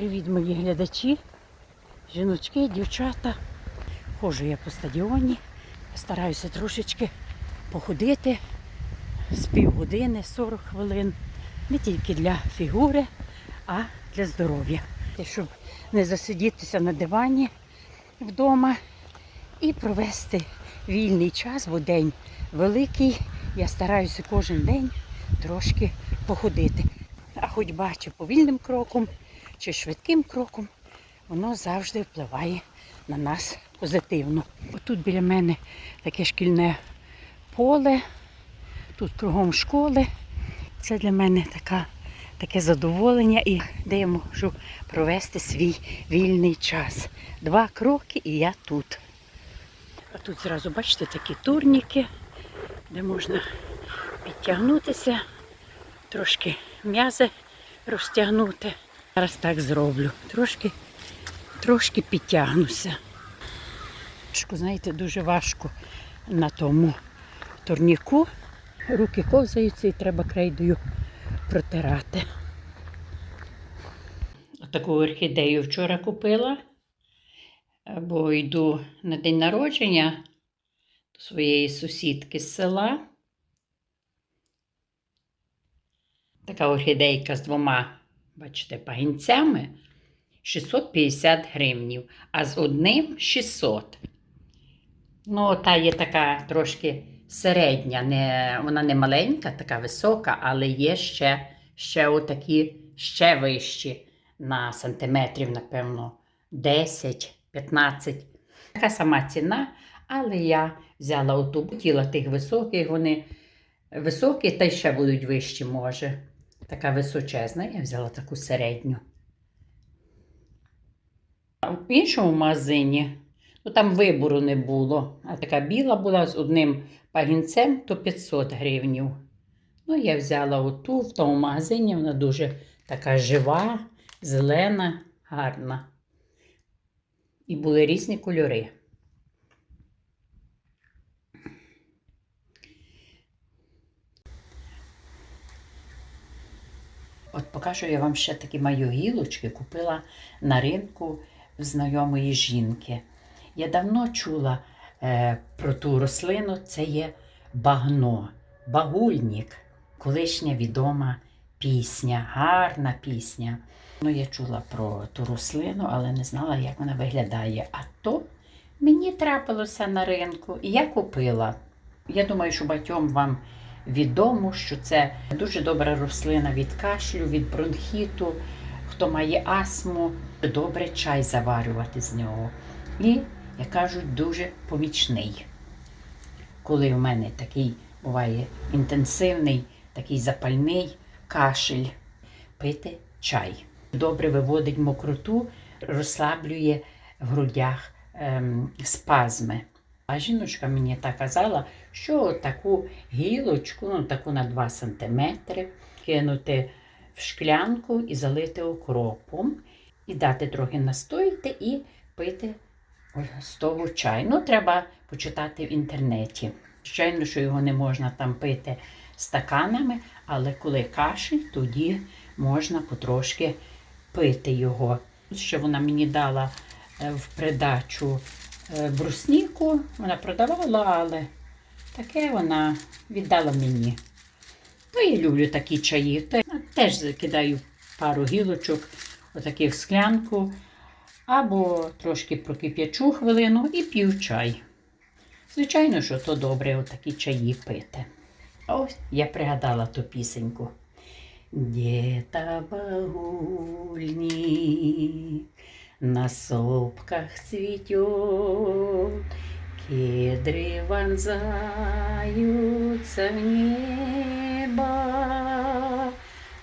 Привіт, мої глядачі, жіночки, дівчата. Ходжу я по стадіоні, стараюся трошечки походити з півгодини, 40 хвилин. Не тільки для фігури, а для здоров'я. Щоб не засидітися на дивані вдома і провести вільний час, бо день великий. Я стараюся кожен день трошки походити. А хоч бачу повільним кроком чи швидким кроком, воно завжди впливає на нас позитивно. Отут біля мене таке шкільне поле, тут кругом школи. Це для мене така, таке задоволення і де я можу провести свій вільний час. Два кроки і я тут. А тут зразу, бачите, такі турніки, де можна підтягнутися, трошки м'язи розтягнути. Зараз так зроблю. Трошки, трошки підтягнуся. Знаєте, дуже важко на тому турніку. Руки ковзаються і треба крейдою протирати. Таку орхідею вчора купила, бо йду на день народження до своєї сусідки з села. Така орхідейка з двома, бачите, пагінцями 650 гривнів, а з одним 600. Ну, та є така трошки середня, не, вона не маленька, така висока, але є ще, ще отакі ще вищі на сантиметрів, напевно, 10-15. Така сама ціна, але я взяла оту тіла тих високих, вони високі та й ще будуть вищі, може. Така височезна, я взяла таку середню. А в іншому магазині, ну там вибору не було, а така біла була з одним пагінцем, то 500 гривнів. Ну, я взяла оту в тому магазині, вона дуже така жива, зелена, гарна. І були різні кольори. От покажу я вам ще такі мої гілочки купила на ринку в знайомої жінки. Я давно чула е, про ту рослину, це є багно, багульник, колишня відома пісня, гарна пісня. Ну, я чула про ту рослину, але не знала, як вона виглядає. А то мені трапилося на ринку, і я купила. Я думаю, що багатьом вам відомо, що це дуже добра рослина від кашлю, від бронхіту. Хто має астму, добре чай заварювати з нього. І, як кажуть, дуже помічний. Коли в мене такий буває інтенсивний, такий запальний кашель, пити чай. Добре виводить мокроту, розслаблює в грудях ем, спазми. А жіночка мені так казала, що таку гілочку, ну таку на 2 см, кинути в шклянку і залити окропом, і дати трохи настояти і пити з того чай. Ну, треба почитати в інтернеті. Звичайно, що його не можна там пити стаканами, але коли кашель, тоді можна потрошки пити його. Ще вона мені дала е, в придачу брусніку, вона продавала, але таке вона віддала мені. Ну, я люблю такі чаї. Теж закидаю пару гілочок, отаких в склянку, або трошки прокип'ячу хвилину і п'ю чай. Звичайно, що то добре отакі чаї пити. Ось я пригадала ту пісеньку. Где-то багульник на сопках цветет, Кедры вонзаются в небо,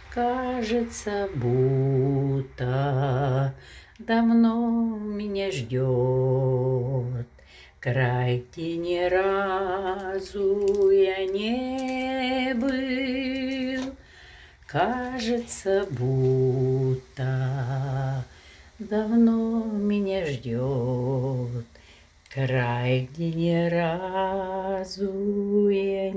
Кажется, будто давно меня ждет Край, где ни разу я не был, Кажется, будто Крайние разу я.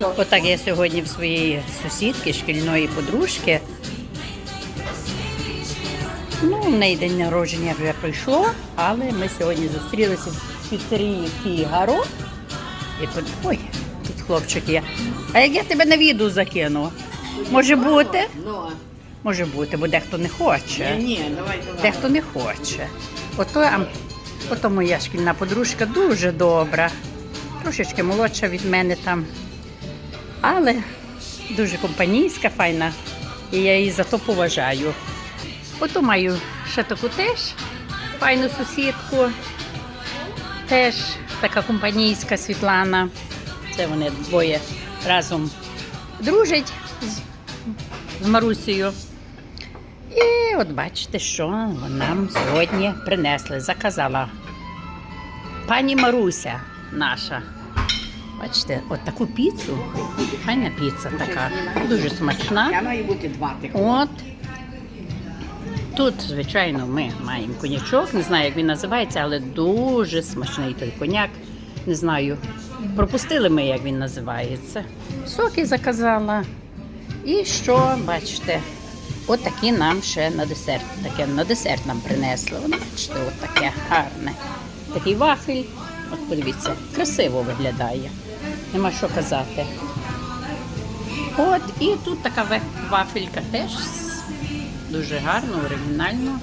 Ну, отак я сьогодні в своєї сусідки, шкільної подружки, Ну, в неї день народження вже пройшло, але ми сьогодні зустрілися в піцерії Фігаро. І под... Ой, тут хлопчик є. А як я тебе на відео закину? Може бути? Ну, Може бути, бо дехто не хоче. ні, давай, давай. Дехто не хоче. Ото, ото моя шкільна подружка дуже добра. Трошечки молодша від мене там. Але дуже компанійська, файна. І я її за то поважаю. Ото маю ще таку теж файну сусідку. Теж така компанійська Світлана. Це вони двоє разом дружать з, з Марусею. І от бачите, що нам сьогодні принесли. Заказала пані Маруся наша. Бачите, от таку піцу. Файна піца така. Дуже смачна. Я маю бути два. От. Тут, звичайно, ми маємо конячок. Не знаю, як він називається, але дуже смачний той коняк. Не знаю. Пропустили ми, як він називається. Соки заказала. І що, бачите, от нам ще на десерт. Таке на десерт нам принесли. Воно, бачите, от гарне. Такий вафель. От подивіться, красиво виглядає. Нема що казати. От, і тут така вафелька теж дуже гарно, оригінально.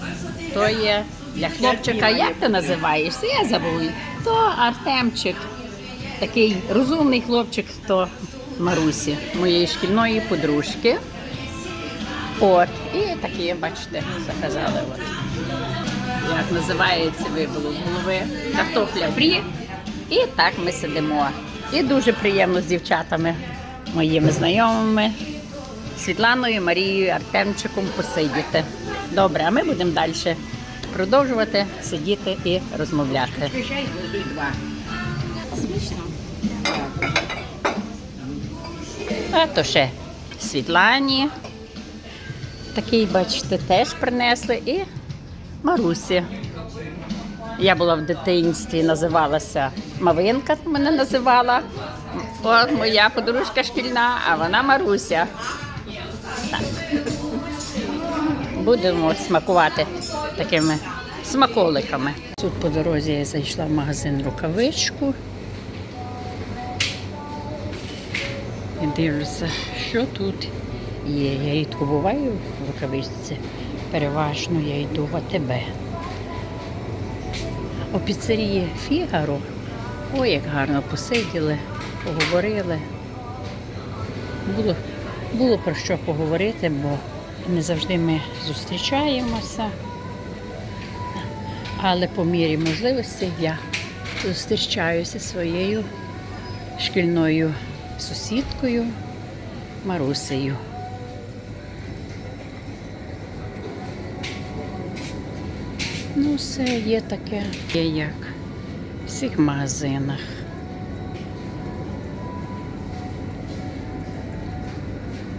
То є для хлопчика, як ти називаєшся? Я забув. То Артемчик, такий розумний хлопчик, то Марусі, моєї шкільної подружки. От, і такі, бачите, заказали. От. Як називається, вибило з голови. Картопля фрі. І так ми сидимо. І дуже приємно з дівчатами, моїми знайомими, Світланою, Марією, Артемчиком посидіти. Добре, а ми будемо далі продовжувати сидіти і розмовляти. А то ще Світлані. Такий, бачите, теж принесли. І Марусі. Я була в дитинстві, називалася Мавинка, мене називала. От моя подружка шкільна, а вона Маруся. Будемо смакувати такими смаколиками. Тут по дорозі я зайшла в магазин рукавичку. І дивлюся, що тут є. Я рідко буваю в рукавичці. Переважно я йду в АТБ. У піцерії Фігаро. Ой, як гарно посиділи, поговорили. Було, було про що поговорити, бо не завжди ми зустрічаємося. Але по мірі можливості я зустрічаюся своєю шкільною сусідкою Марусею. Ну, все є таке, є як в всіх магазинах.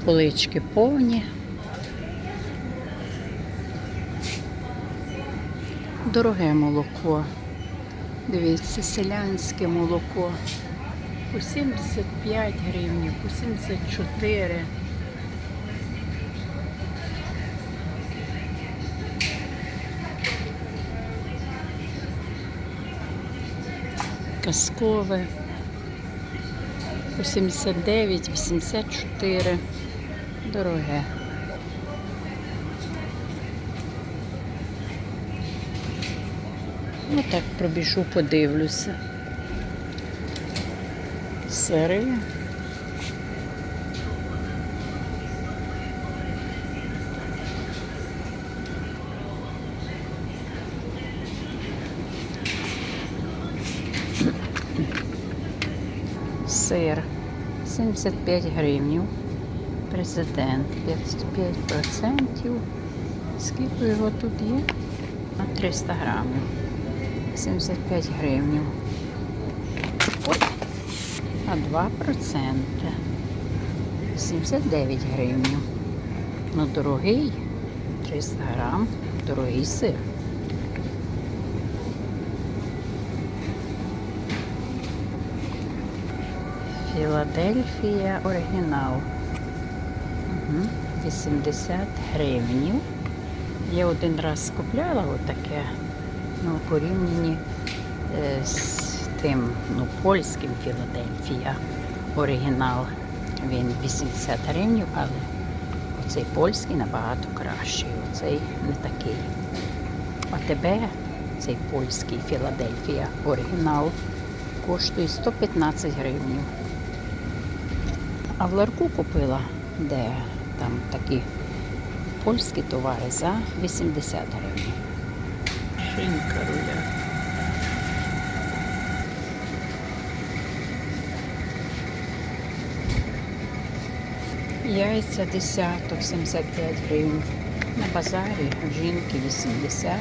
Полички повні. Дороге молоко. Дивіться, селянське молоко. По 75 гривень, по 74. Казкове. По 79, 84. Дороге. Ну так пробіжу, подивлюся. Сири. Сир 75 гривнів. Президент 55%. Скільки його тут є? На 300 грамів. 75 гривнів. Ой, а 2%. 79 гривнів. Ну, дорогий. 300 грам. Дорогий сир. Філадельфія оригінал. Угу. 80 гривнів. Я один раз купляла отаке, ну, в порівнянні е, з тим ну, польським Філадельфія оригінал. Він 80 гривнів, але оцей польський набагато кращий. Оцей не такий. А тебе цей польський Філадельфія оригінал коштує 115 гривень. А в ларку купила, де там такі польські товари за 80 гривень. Шинка руля. Яйця десяток 75 гривень. На базарі у жінки 80.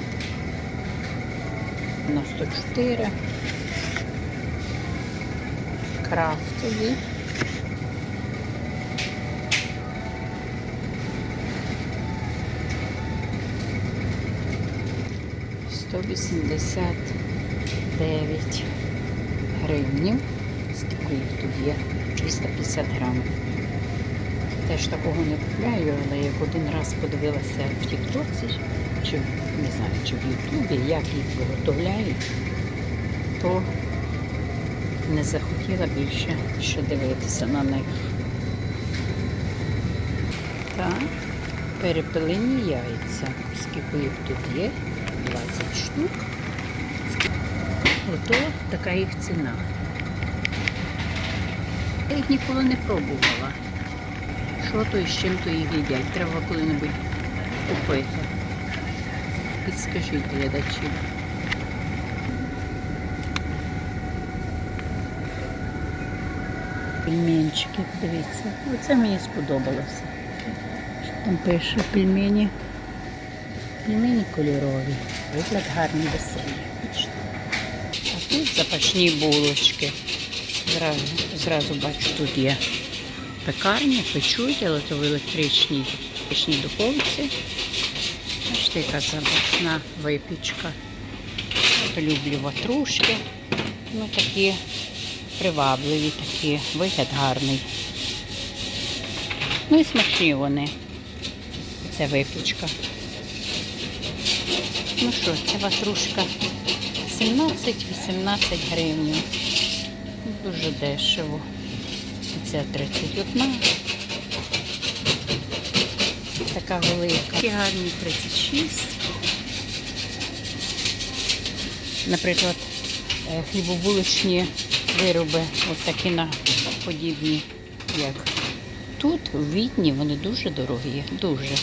94. Крафтові. Сто вісімдесят дев'ять гривнів. Скільки їх тут є? 350 грамів. Теж такого не купляю, але як один раз подивилася в Тіктоці, чи не знаю, чи в Ютубі, як їх виготовляють, то не захотіла більше ще дивитися на них. Так, перепилені яйця. Скільки їх тут є? 20 штук. Ото така їх ціна. Я їх ніколи не пробувала. Що то і з чим то їх їдять? Треба коли-небудь купити. Підскажіть глядачі. Пельменчики, дивіться. Оце мені сподобалося. Що там пише пельмені? Пельмені кольорові. Вигляд гарний веселий. А тут запашні булочки. Зразу, зразу бачу, тут є пекарні, печуть, але то в електричній, електричній духовці. Бачите, яка запашна випічка. От люблю ватрушки. Ну такі привабливі, такі, вигляд гарний. Ну і смачні вони. Це випічка. Ну що, це ватрушка 17-18 гривень. Дуже дешево. Це 31. Така велика. Такі гарні 36. Наприклад, е, хлібобулочні вироби, от такі на подібні, як тут, в Відні, вони дуже дорогі, дуже.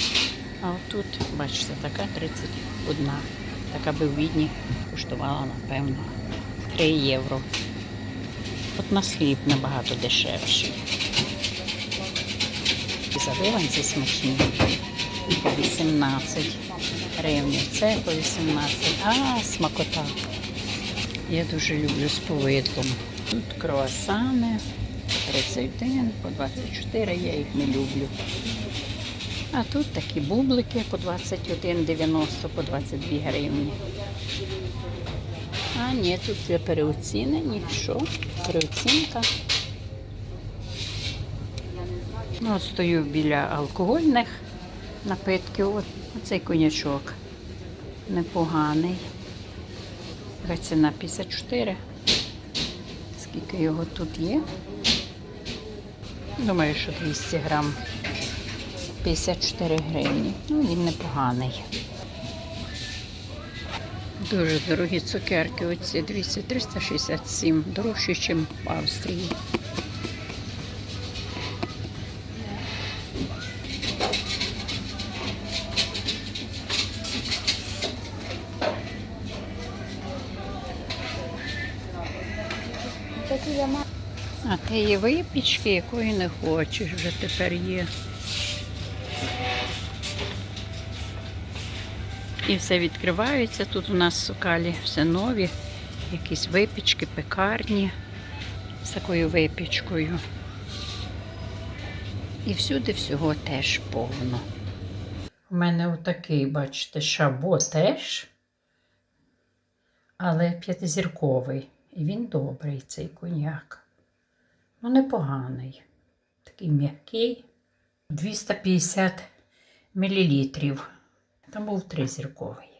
А тут, бачите, така 31. Така би в Відні коштувала, напевно, 3 євро. От на хліб набагато дешевший. І заливанці смачні. По 18 гривень. Це по 18. А, смакота. Я дуже люблю з повидлом. Тут круасани 31, по 24, я їх не люблю. А тут такі бублики по 21,90, по 22 гривні. А, ні, тут є переоцінені. Що? Переоцінка. Ну, от стою біля алкогольних напитків. От, оцей конячок непоганий. Ціна 54. Скільки його тут є? Думаю, що 200 грам. 54 гривні. Ну, він непоганий. Дуже дорогі цукерки. Оці 200, 367. Дорожчі, ніж в Австрії. А те є випічки, якої не хочеш, вже тепер є. І все відкривається. Тут у нас в Сокалі все нові, якісь випічки, пекарні з такою випічкою. І всюди всього теж повно. У мене отакий, бачите, шабо теж, але п'ятизірковий. І він добрий, цей коньяк. Ну, непоганий. Такий м'який. 250 мл. Там був тризірковий.